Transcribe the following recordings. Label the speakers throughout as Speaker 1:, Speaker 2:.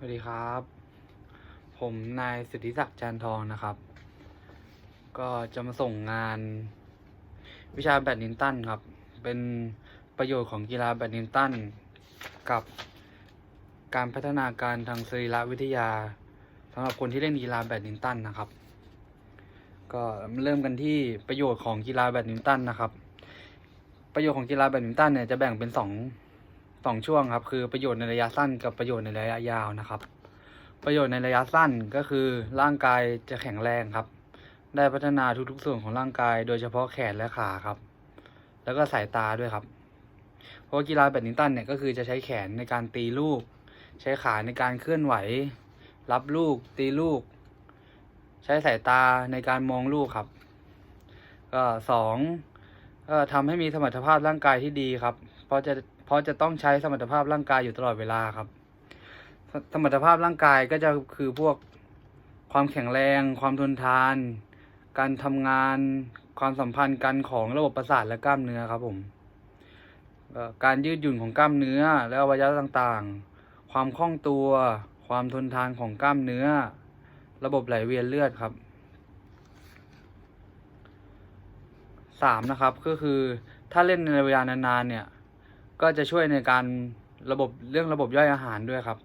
Speaker 1: สวัสดีครับ ผมนายสิทธิศักดิ์จันทองนะครับ ก็จะมาส่งงาน วิชาแบดมินตันครับ เป็นประโยชน์ของกีฬาแบดมินตัน กับการพัฒนาการทางสรีรวิทยาสำหรับคนที่เล่นกีฬาแบดมินตันนะครับ ก็เริ่มกันที่ประโยชน์ของกีฬาแบดมินตันนะครับ ประโยชน์ของกีฬาแบดมินตันเนี่ยจะแบ่งเป็นสอง สองช่วงครับ คือประโยชน์ในระยะสั้นกับประโยชน์ในระยะยาวนะครับ ประโยชน์ในระยะสั้นก็คือร่างกายจะแข็งแรงครับ ได้พัฒนาทุกๆส่วนของร่างกาย โดยเฉพาะแขนและขาครับ แล้วก็สายตาด้วยครับ เพราะกีฬาแบดมินตันเนี่ยก็คือจะใช้แขนในการตีลูก ใช้ขาในการเคลื่อนไหว รับลูก ตีลูก ใช้สายตาในการมองลูกครับก็สองก็ทำให้มีสมรรถภาพร่างกายที่ดีครับ เพราะจะ เพราะจะต้องใช้สมรรถภาพร่างกายอยู่ตลอดเวลาครับ สมรรถภาพร่างกายก็จะคือพวกความแข็งแรง ความทนทาน การทำงาน ความสัมพันธ์กันของระบบประสาทและกล้ามเนื้อครับผม การยืดหยุ่นของกล้ามเนื้อ และอวัยวะต่างๆ ความคล่องตัว ความทนทานของกล้ามเนื้อ ระบบไหลเวียนเลือดครับสามนะครับก็คือถ้าเล่นในเวลานานๆเนี่ย ก็จะช่วยในการระบบเรื่องระบบย่อยอาหารด้วยครับ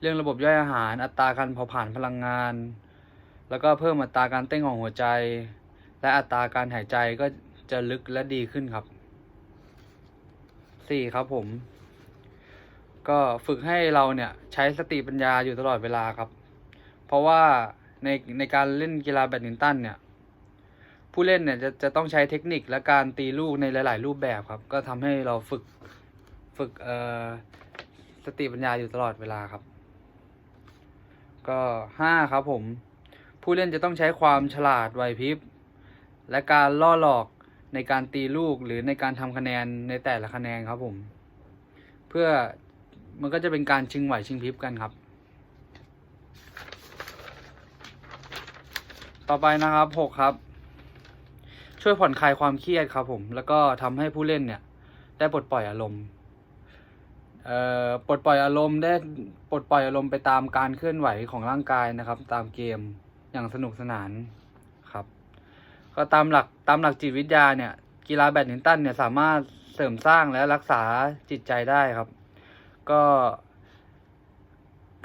Speaker 1: เรื่องระบบย่อยอาหาร อัตราการเผาผลาญพลังงาน แล้วก็เพิ่มอัตราการเต้นของหัวใจ และอัตราการหายใจก็จะลึกและดีขึ้นครับสี่ครับผม ก็ฝึกให้เราเนี่ยใช้สติปัญญาอยู่ตลอดเวลาครับ เพราะว่าในในการเล่นกีฬาแบดมินตันเนี่ย ผู้เล่นเนี่ยจะจะต้องใช้เทคนิคและการตีลูกในหลาย ๆ รูปแบบครับ ก็ทำให้เราฝึก ฝึกเอ่อสติปัญญาอยู่ตลอดเวลาครับ ก็ห้าครับผม ผู้เล่นจะต้องใช้ความฉลาดไหวพริบ และการล่อหลอกในการตีลูกหรือในการทำคะแนนในแต่ละคะแนนครับผม เพื่อมันก็จะเป็นการชิงไหวชิงพริบกันครับ ต่อไปนะครับหกครับ ช่วยผ่อนคลายความเครียดครับผม แล้วก็ทำให้ผู้เล่นเนี่ย ได้ปลดปล่อยอารมณ์ ปลดปล่อยอารมณ์ได้ปลดปล่อยอารมณ์ไปตามการเคลื่อนไหวของร่างกายนะครับ ตามเกมอย่างสนุกสนานครับ ก็ตามหลักตามหลักจิตวิทยาเนี่ย กีฬาแบดมินตันเนี่ยสามารถเสริมสร้างและรักษาจิตใจได้ครับ ก็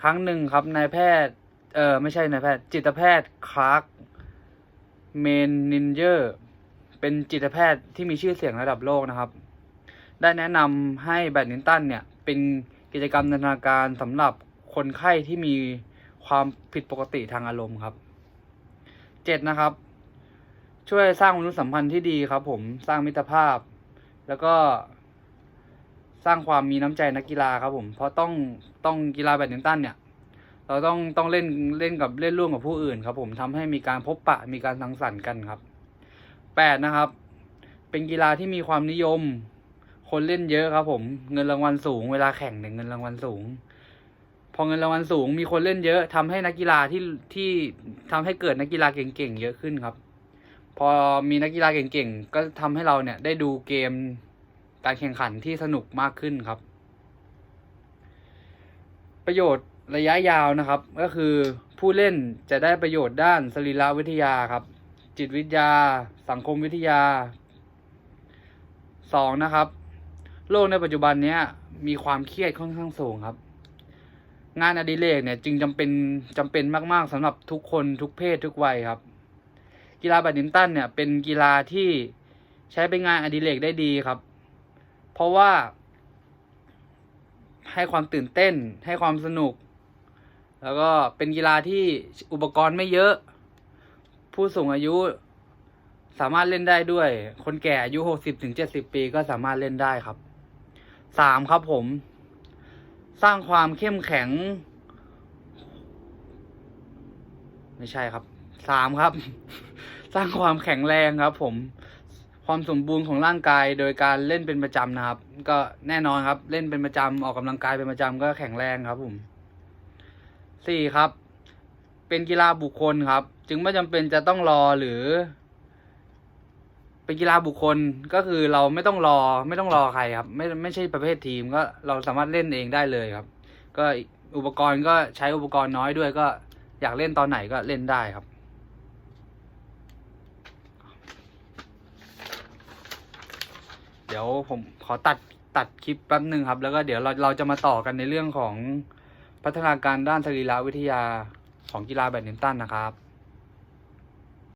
Speaker 1: ครั้งหนึ่งครับนายแพทย์เออไม่ใช่นายแพทย์ จิตแพทย์คลาร์กเมนนินเจอร์เป็นจิตแพทย์ที่มีชื่อเสียงระดับโลกนะครับ ได้แนะนำให้แบดมินตันเนี่ย เป็นกิจกรรมนันทนาการสำหรับคนไข้ที่มีความผิดปกติทางอารมณ์ครับเจ็ดนะครับ ช่วยสร้างมนุษยสัมพันธ์ที่ดีครับ ผมสร้างมิตรภาพ แล้วก็สร้างความมีน้ำใจนักกีฬาครับผม เพราะต้องต้องกีฬาแบดมินตันเนี่ย เราต้องต้องเล่นเล่นกับเล่นร่วมกับผู้อื่นครับ ผมทำให้มีการพบปะมีการสังสรรค์กันครับแปดนะครับ เป็นกีฬาที่มีความนิยม คนเล่นเยอะครับผมเงินรางวัลสูง เวลาแข่งเนี่ยเงินรางวัลสูง พอเงินรางวัลสูง มีคนเล่นเยอะทำให้นักกีฬาที่ที่ทำให้เกิดนักกีฬาเก่งๆเยอะขึ้นครับ พอมีนักกีฬาเก่งๆก็ทำให้เราเนี่ยได้ดูเกมการแข่งขันที่สนุกมากขึ้นครับ ประโยชน์ระยะยาวนะครับ ก็คือผู้เล่นจะได้ประโยชน์ด้านสรีรวิทยาครับ จิตวิทยา สังคมวิทยาสองนะครับ โลกในปัจจุบันเนี้ยมีความเครียดค่อนข้างสูงครับ งานอดิเรกเนี่ย จึงจำเป็นจำเป็นมากๆสำหรับทุกคนทุกเพศทุกวัยครับ กีฬาแบดมินตันเนี่ย เป็นกีฬาที่ใช้เป็นงานอดิเรกได้ดีครับ เพราะว่า ให้ความตื่นเต้น ให้ความสนุก แล้วก็เป็นกีฬาที่อุปกรณ์ไม่เยอะ ผู้สูงอายุสามารถเล่นได้ด้วย คนแก่อายุหกสิบถึงเจ็ดสิบปีก็สามารถเล่นได้ครับ สามครับผม สร้างความเข้มแข็ง ไม่ใช่ครับสามครับ สร้างความแข็งแรงครับ ผม ความสมบูรณ์ของร่างกายโดยการเล่นเป็นประจำนะครับ ก็แน่นอนครับ เล่นเป็นประจำออกกำลังกายเป็นประจำก็แข็งแรงครับ ผมสี่ครับ เป็นกีฬาบุคคลครับ จึงไม่จำเป็นจะต้องรอหรือ เป็นกีฬาบุคคลก็คือเราไม่ต้องรอไม่ต้องรอใครครับ ไม่ไม่ใช่ประเภททีมก็เราสามารถเล่นเองได้เลยครับ ก็อุปกรณ์ก็ใช้อุปกรณ์น้อยด้วยก็อยากเล่นตอนไหนก็เล่นได้ครับ เดี๋ยวผมขอตัดตัดคลิปแป๊บหนึ่งครับ แล้วก็เดี๋ยวเราเราจะมาต่อกันในเรื่องของพัฒนาการด้านสรีรวิทยาของกีฬาแบดมินตันนะครับ